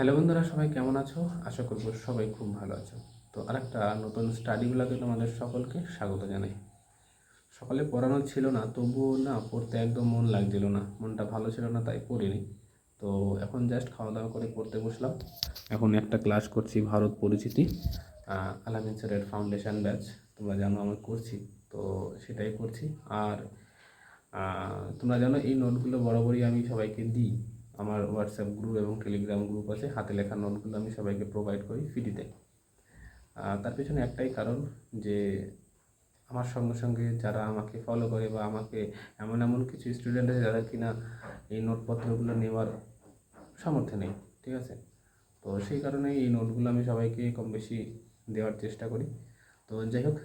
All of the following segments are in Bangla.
হ্যালো বন্ধুরা, সবাই কেমন আছো? আশা করব সবাই খুব ভালো আছো। তো আরেকটা নতুন স্টাডি ব্লগে তোমাদের সকলকে স্বাগত জানাই। সকালে পড়ানো ছিল না, তবুও না পড়তে একদম মন লাগছিল না। মনটা ভালো ছিল না, তাই পড়িনি। তো এখন জাস্ট খাওয়া দাওয়া করে পড়তে বসলাম। এখন একটা ক্লাস করছি, ভারত পরিচিতি আলামিন স্যারের ফাউন্ডেশন ব্যাচ তোমরা জানো আমি করছি, তো সেটাই করছি। আর তোমরা জানো এই নোটগুলো বরাবরই আমি সবাইকে দিই। আমার হোয়াটসঅ্যাপ গ্রুপ এবং টেলিগ্রাম গ্রুপ আছে, হাতে লেখা নোটগুলো আমি সবাইকে প্রোভাইড করি ফ্রিতে তার পেছনে একটাই কারণ যে, আমার সঙ্গে সঙ্গে যারা আমাকে ফলো করে বা আমাকে এমন এমন কিছু স্টুডেন্ট আছে যাদের কিনা এই নোটপত্রগুলো নেওয়ার সামর্থ্য নেই, ঠিক আছে? তো সেই কারণেই এই নোটগুলো আমি সবাইকে কম বেশি দেওয়ার চেষ্টা করি। তো যাই হোক,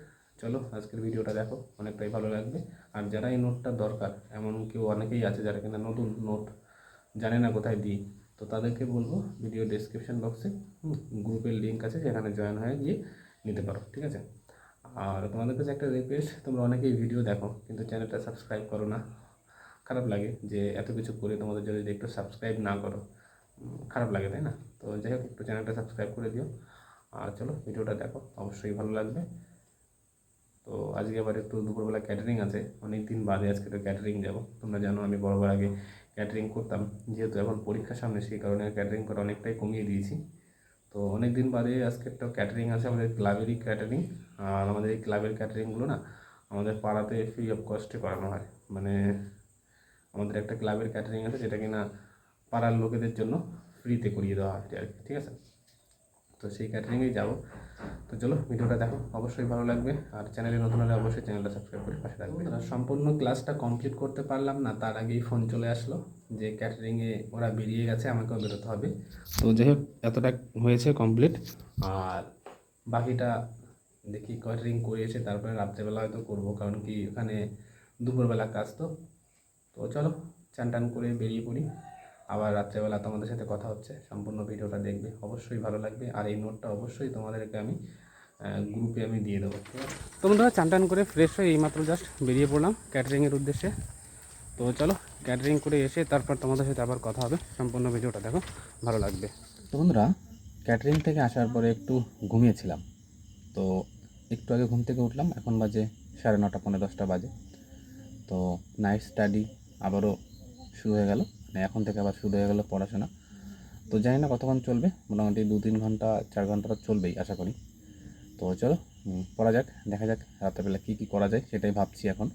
চলো আজকের ভিডিওটা দেখো, অনেকটাই ভালো লাগবে। আর যারা এই নোটটা দরকার, এমন কেউ অনেকেই আছে যারা কিনা নতুন নোট জানে না কোথায় দিই। তো তাদেরকে বলব ভিডিও ডেসক্রিপশন বক্সে গ্রুপের লিঙ্ক আছে, সেখানে জয়েন হয়ে গিয়ে নিতে পারো, ঠিক আছে? আর তোমাদের কাছে একটা রিকোয়েস্ট তোমরা অনেকেই ভিডিও দেখো, কিন্তু চ্যানেলটা সাবস্ক্রাইব করো না। খারাপ লাগে যে এত কিছু করে তোমাদের যদি একটু সাবস্ক্রাইব না করো খারাপ লাগে, তাই না? তো যাই হোক, একটু চ্যানেলটা সাবস্ক্রাইব করে দিও। আর চলো ভিডিওটা দেখো, অবশ্যই ভালো লাগবে। তো আজকে আবার একটু দুপুরবেলা ক্যাটারিং আছে অনেক দিন বাদে আজকে তো ক্যাটারিং যাব। তোমরা জানো আমি বরাবর আগে ক্যাটারিং করতাম। যেহেতু এখন পরীক্ষা সামনে, সেই কারণে ক্যাটারিং করা অনেকটাই কমিয়ে দিয়েছি। তো অনেক দিন বাদে আজকে একটা ক্যাটারিং আছে, আমাদের ক্লাবেরই ক্যাটারিং আর আমাদের এই ক্লাবের ক্যাটারিংগুলো না, আমাদের পাড়াতে ফ্রি অফ কস্টে করানো হয়। মানে আমাদের একটা ক্লাবের ক্যাটারিং আছে, যেটা কিনা পাড়ার লোকেদের জন্য ফ্রিতে করিয়ে দেওয়া হয় আর কি, ঠিক আছে? তো সেই ক্যাটারিংয়েই যাব। তো চলো, ভিডিওটা দেখো, অবশ্যই ভালো লাগবে। আর চ্যানেলে নতুন হলে অবশ্যই চ্যানেলটা সাবস্ক্রাইব করে পাশে থাকবে। আর সম্পূর্ণ ক্লাসটা কমপ্লিট করতে পারলাম না, তার আগেই ফোন চলে আসলো যে ক্যাটারিংয়ে ওরা বেরিয়ে গেছে, আমাকেও বেরোতে হবে। তো যাই হোক, এতটা হয়েছে কমপ্লিট আর বাকিটা দেখি ক্যাটারিং করে এসে তারপরে রাত্রেবেলা হয়তো করব, কারণ কি ওখানে দুপুরবেলা কাজ তো। তো চলো চান টান করে বেরিয়ে পড়ি। আবার রাত্রেবেলা তোমাদের সাথে কথা হচ্ছে সম্পূর্ণ ভিডিওটা দেখবে অবশ্যই ভালো লাগবে। আর এই নোটটা অবশ্যই তোমাদেরকে আমি গ্রুপে আমি দিয়ে দেবো তোমরা চান টান করে ফ্রেশ হয়ে এইমাত্র জাস্ট বেরিয়ে পড়লাম ক্যাটারিংয়ের উদ্দেশ্যে। তো চলো ক্যাটারিং করে এসে তারপর তোমাদের সাথে আবার কথা হবে সম্পূর্ণ ভিডিওটা দেখো ভালো লাগবে। তো বন্ধুরা ক্যাটারিং থেকে আসার পরে একটু ঘুমিয়েছিলাম। তো একটু আগে ঘুম থেকে উঠলাম এখন বাজে সাড়ে নটা পনেরো দশটা বাজে। তো নাইট স্টাডি আবারও শুরু হয়ে গেল। মানে এখন থেকে আবার শুরু হয়ে গেল পড়াশোনা। তো জানি না কতক্ষণ চলবে, মোটামুটি দু তিন ঘণ্টা, চার ঘণ্টা চলবেই, আশা করি। তো চলো পড়া যাক, দেখা যাক রাত্রেবেলা কী কী করা যায়, সেটাই ভাবছি এখন।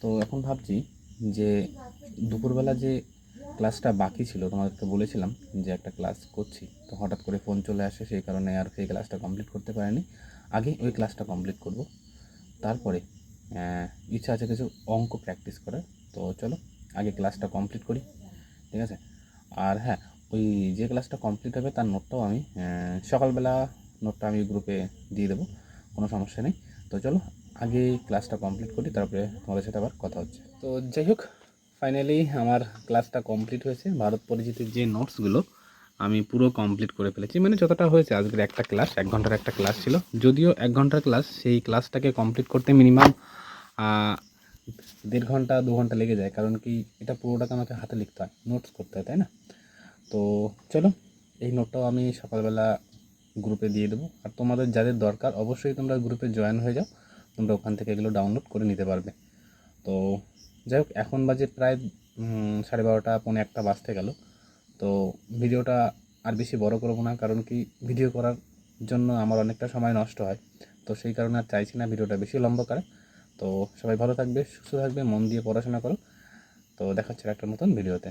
তো এখন ভাবছি যে দুপুরবেলা যে ক্লাসটা বাকি ছিল, তোমাদেরকে বলেছিলাম যে একটা ক্লাস করছি। তো হঠাৎ করে ফোন চলে আসে, সেই কারণে আর সেই ক্লাসটা কমপ্লিট করতে পারিনি। আগে ওই ক্লাসটা কমপ্লিট করব। তারপরে ইচ্ছা আছে কিছু অঙ্ক প্র্যাকটিস করার। তো চলো, আগে ক্লাসটা কমপ্লিট করি। ঠিক আছে? আর হ্যাঁ ওই যে ক্লাসটা কমপ্লিট হবে তার নোটটাও আমি সকালবেলা নোটটা আমি গ্রুপে দিয়ে দেবো, কোনো সমস্যা নেই। তো চলো, আগে ক্লাসটা কমপ্লিট করি, তারপরে তোমাদের সাথে আবার কথা হচ্ছে। তো যাই হোক ফাইনালি আমার ক্লাসটা কমপ্লিট হয়েছে। ভারত পরিচিতির যে নোটসগুলো আমি পুরো কমপ্লিট করে ফেলেছি। মানে যতটা হয়েছে, আজকের একটা ক্লাস এক ঘণ্টার একটা ক্লাস ছিল। যদিও এক ঘণ্টার ক্লাস সেই ক্লাসটাকে কমপ্লিট করতে মিনিমাম দেড় ঘণ্টা, দু ঘণ্টা লেগে যায়, কারণ কি এটা পুরোটাকে আমাকে হাতে লিখতে হয় নোটস করতে হয়, তাই না? তো চলো, এই নোটটাও আমি সকালবেলা গ্রুপে দিয়ে দেবো। আর তোমাদের যাদের দরকার, অবশ্যই তোমরা গ্রুপে জয়েন হয়ে যাও, তোমরা ওখান থেকে এগুলো ডাউনলোড করে নিতে পারবে। তো যাই হোক, এখন বাজে প্রায় সাড়ে বারোটা, পৌনে একটা বাজতে গেল। তো ভিডিওটা আর বেশি বড় করব না, কারণ কি ভিডিও করার জন্য আমার অনেকটা সময় নষ্ট হয়। তো সেই কারণে আর চাইছি না ভিডিওটা বেশি লম্বা করে তো সবাই ভালো থাকবে, সুস্থ থাকবে, মন দিয়ে পড়াশোনা করো। তো দেখা হচ্ছে একটা নতুন ভিডিওতে।